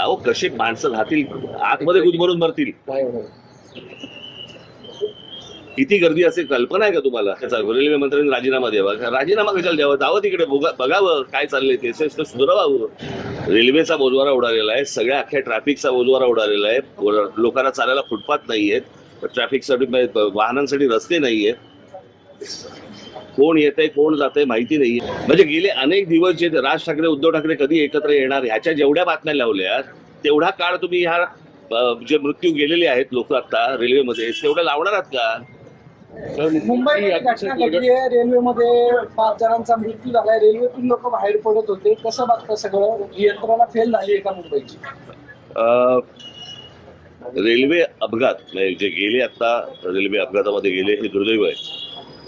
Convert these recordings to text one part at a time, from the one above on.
अहो कसे माणसं राहतील? आतमध्ये गुदमरून मरतील? किती गर्दी असेल कल्पना आहे का तुम्हाला? त्याचा रेल्वे मंत्र्यांनी राजीनामा द्यावा. राजीनामा कशाला द्यावा? जावं तिकडे बघा- बघावं काय चाललंय ते. सुधारावं रेल्वेचा बोजवारा उडालेला आहे. सगळ्या अख्ख्या ट्रॅफिकचा बोजवारा उडालेला आहे. लोकांना चालायला फुटपाथ नाहीयेत. ट्रॅफिकसाठी वाहनांसाठी रस्ते नाहीयेत. कोण येत आहे कोण जात आहे माहिती नाहीये. म्हणजे गेले अनेक दिवस जे राज ठाकरे उद्धव ठाकरे कधी एकत्र येणार ह्याच्या जेवढ्या बातम्या लावल्या तेवढा काळ तुम्ही ह्या जे मृत्यू गेलेले आहेत लोक आता रेल्वेमध्ये तेवढं लावणार आहात का? ही एक आहे. रेल्वेमध्ये पाच जणांचा मृत्यू झालाय. रेल्वेतून लोक बाहेर पडत होते. कसं बघतं सगळं? ही यंत्रणा फेल झाली आहे का मुंबईची? अं, रेल्वे अपघात म्हणजे जे गेले आता रेल्वे अपघातामध्ये गेले हे दुर्दैव आहे.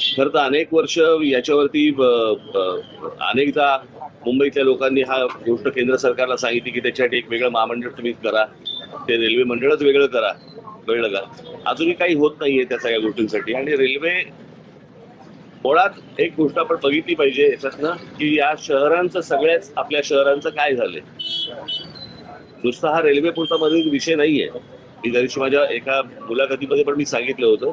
खर तर अनेक वर्ष याच्यावरती अनेकदा मुंबईतल्या लोकांनी हा गोष्ट केंद्र सरकारला सांगितली की त्याच्यासाठी एक वेगळं महामंडळ तुम्ही करा. ते रेल्वे मंडळच वेगळं करा. कळलं लगा. अजूनही काही होत नाहीये त्या सगळ्या गोष्टींसाठी. आणि रेल्वे मुळात एक गोष्ट आपण बघितली पाहिजे याच्यातनं की या शहरांचं सगळ्याच आपल्या शहरांचं काय झालंय? नुसता हा रेल्वे पुरता मधील विषय नाहीये. मी त्या माझ्या एका मुलाखतीमध्ये पण मी सांगितलं होतं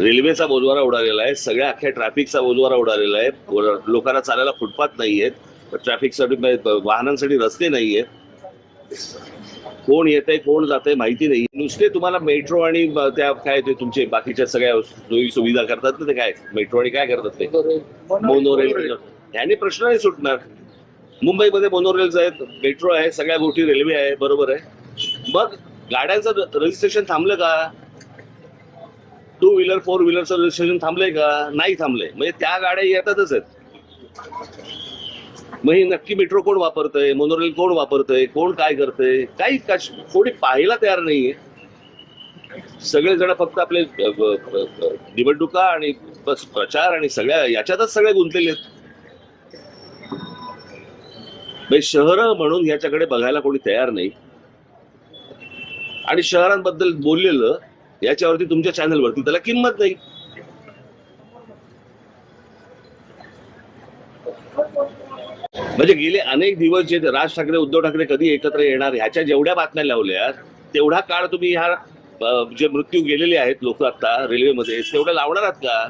रेल्वेचा बोजवारा उडालेला आहे. सगळ्या अख्ख्या ट्रॅफिकचा बोजवारा उडालेला आहे. लोकांना चालायला फुटपाथ नाहीयेत ट्रॅफिकसाठी म्हणजे वाहनांसाठी रस्ते नाहीयेत कोण येत आहे कोण जात आहे माहिती नाही नुसते तुम्हाला मेट्रो आणि त्या काय ते तुमचे बाकीच्या सगळ्या सोयी सुविधा करतात ना ते काय? मेट्रो आणि काय करतात ते? मोनोरेल ह्याने प्रश्न नाही सुटणार. मुंबईमध्ये मोनोरेल्स आहेत मेट्रो आहे सगळ्या गोष्टी रेल्वे आहे बरोबर आहे. मग गाड्यांचं रजिस्ट्रेशन थांबलं का? टू व्हीलर फोर व्हीलरचं रजिस्ट्रेशन थांबलंय का? नाही थांबलंय. म्हणजे त्या गाड्या येतातच आहेत. मग ही नक्की मेट्रो कोण वापरतंय? मोनोरेल कोण वापरतंय? कोण काय करतंय? काही कोणी पाहायला तयार नाहीये. सगळेजण फक्त आपले निवडणुका आणि बस प्रचार आणि सगळ्या याच्यातच सगळे गुंतलेले आहेत. म्हणजे शहरं म्हणून याच्याकडे बघायला कोणी तयार नाही. आणि शहरांबद्दल बोललेलं याच्यावरती तुमच्या चॅनलवरती त्याला किंमत नाही. म्हणजे गेले अनेक दिवस जे राज ठाकरे उद्धव ठाकरे कधी एकत्र येणार ह्याच्या जेवढ्या बातम्या लावल्या तेवढा काळ तुम्ही ह्या जे मृत्यू गेलेले आहेत लोक आता रेल्वेमध्ये तेवढ्या लावणार आहात का?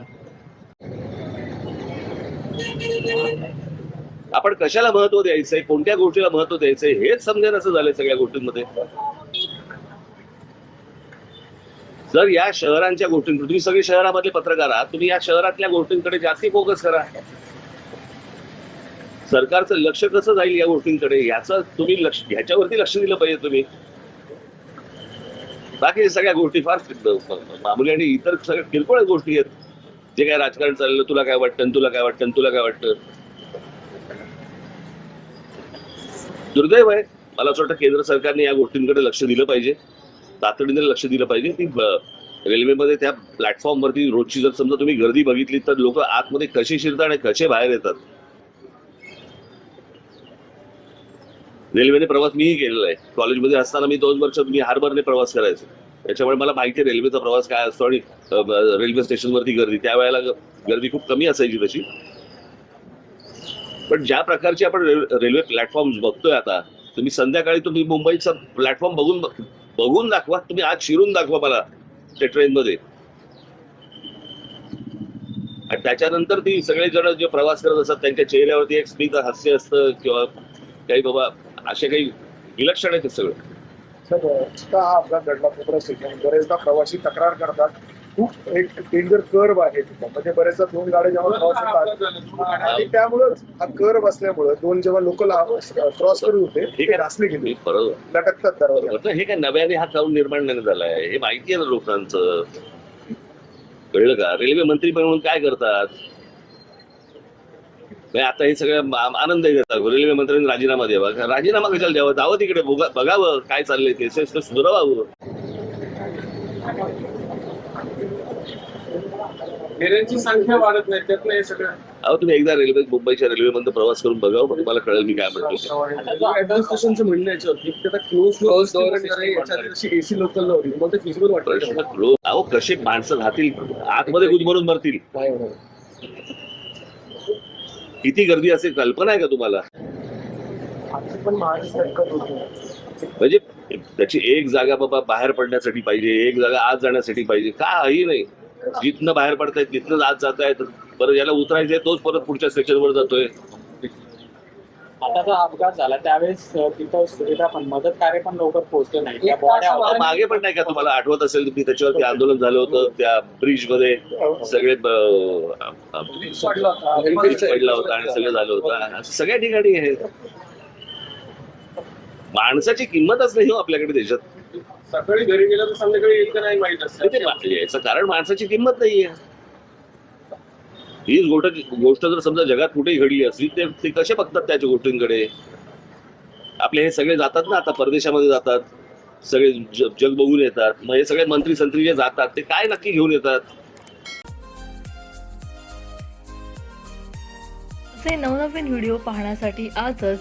आपण कशाला महत्त्व द्यायचंय? कोणत्या गोष्टीला महत्त्व द्यायचंय? हेच समजेन असं झालंय सगळ्या गोष्टींमध्ये. जर या शहरांच्या गोष्टी तुम्ही सगळे शहरामधले पत्रकार आहात तुम्ही या शहरातल्या गोष्टींकडे जास्ती फोकस करा. सरकारचं लक्ष कसं जाईल या गोष्टींकडे? याचं तुम्ही लक्ष ह्याच्यावरती लक्ष दिलं पाहिजे तुम्ही. बाकी सगळ्या गोष्टी फार मामुली आणि इतर सगळ्या किरकोळ गोष्टी आहेत. जे काय राजकारण चाललं तुला काय वाटतं तुला काय वाटतं तुला काय वाटतं? दुर्दैव आहे. मला असं वाटतं केंद्र सरकारने या गोष्टींकडे लक्ष दिलं पाहिजे. तातडीने लक्ष दिलं पाहिजे. की रेल्वेमध्ये त्या प्लॅटफॉर्मवरती रोजची जर समजा तुम्ही गर्दी बघितली तर लोक आतमध्ये कसे शिरतात आणि कसे बाहेर येतात? रेल्वेने प्रवास मीही केलेला आहे. कॉलेजमध्ये असताना मी दोन वर्ष मी हार्बरने प्रवास करायचो. त्याच्यामुळे मला माहिती आहे रेल्वेचा प्रवास काय असतो आणि रेल्वे स्टेशनवरती गर्दी. त्यावेळेला गर्दी खूप कमी असायची तशी. पण ज्या प्रकारचे आपण रेल्वे प्लॅटफॉर्म बघतोय आता तुम्ही संध्याकाळी तुम्ही मुंबईचा प्लॅटफॉर्म बघून बघून दाखवा. तुम्ही आज शिरून दाखवा मला त्या ट्रेनमध्ये आणि त्याच्यानंतर ती सगळे जण जे प्रवास करत असतात त्यांच्या चेहऱ्यावरती एक स्मित हास्य असतं किंवा काही बाबा असे काही विलक्षण आहे ते सगळं. सर हा अपघात घडला बरेचदा प्रवासी तक्रार करतात. खूप एक डेंजर कर्व आहे तिथं. म्हणजे बरेचदा दोन गाड्या जेव्हा क्रॉस होतात आणि त्यामुळं हा कर्व असल्यामुळं दोन जेव्हा लोक क्रॉस करत होते ठीक ते आहे. घासले गेले लटकतात दरवाजा. हे काय नव्याने हा काऊन निर्माण नाही झालाय हे माहिती आहे ना लोकांचं? कळलं का? रेल्वे मंत्री म्हणून काय करतात? नाही आता हे सगळं आनंद घेतात रेल्वे मंत्र्यांनी राजीनामा द्यावा. राजीनामा कशाला द्यावा? जावं तिकडे बघा- बघावं काय चाललंय ते सुधारावं. फेऱ्यांची संख्या वाढत नाही त्यातलं हे सगळं. अहो तुम्ही एकदा रेल्वे मुंबईच्या रेल्वेमध्ये प्रवास करून बघावं मग तुम्हाला कळेल मी काय म्हणतो ऍडमिनिस्ट्रेशनचं म्हणणं याच्यावरती की आता क्लोज क्लोज याच्यात एसी लोकल नव्हती मग ते फिजिबल प्रश्न वाटतं अहो कसे माणसं राहतील? आतमध्ये गुदमरून मरतील. किती गर्दी असेल कल्पना आहे का तुम्हाला? पण म्हणजे त्याची एक जागा बाबा बाहेर पडण्यासाठी पाहिजे एक जागा आत जाण्यासाठी पाहिजे काही नाही. जिथनं बाहेर पडतायत तिथनं आत जात आहेत बरं ज्याला उतरायचंय तोच परत पुढच्या सेक्शनवर जातोय. आता जो अपघात झाला त्यावेळेस तिथं सुविधा पण मदत कार्य पण लवकर पोहोचलं नाही. त्या बॉड्या मागे पण नाही का तुम्हाला आठवत असेल तुम्ही त्याच्यावरती आंदोलन झालं होतं त्या ब्रिजमध्ये सगळे ब- अ- अ- पडला होता. ब्रिज पडला होता आणि सगळं झालं होतं. असं सगळ्या ठिकाणी माणसाची किंमतच नाही हो आपल्याकडे देशात. सकाळी घरी गेलं तर संध्याकाळी येईल का नाही माहीत ते मा- याचं कारण माणसाची किंमत नाहीये. हीच गोष्ट गोष्ट जर समजा जगात कुठेही घडली असली ते ते कसे बघतात त्याच्या गोष्टींकडे? आपले हे सगळे जातात ना आता परदेशामध्ये जातात. सगळे जग बघून येतात. मग हे सगळे मंत्री संत्री जे जातात ते काय नक्की घेऊन येतात? असे नवनवीन व्हिडिओ पाहण्यासाठी आजच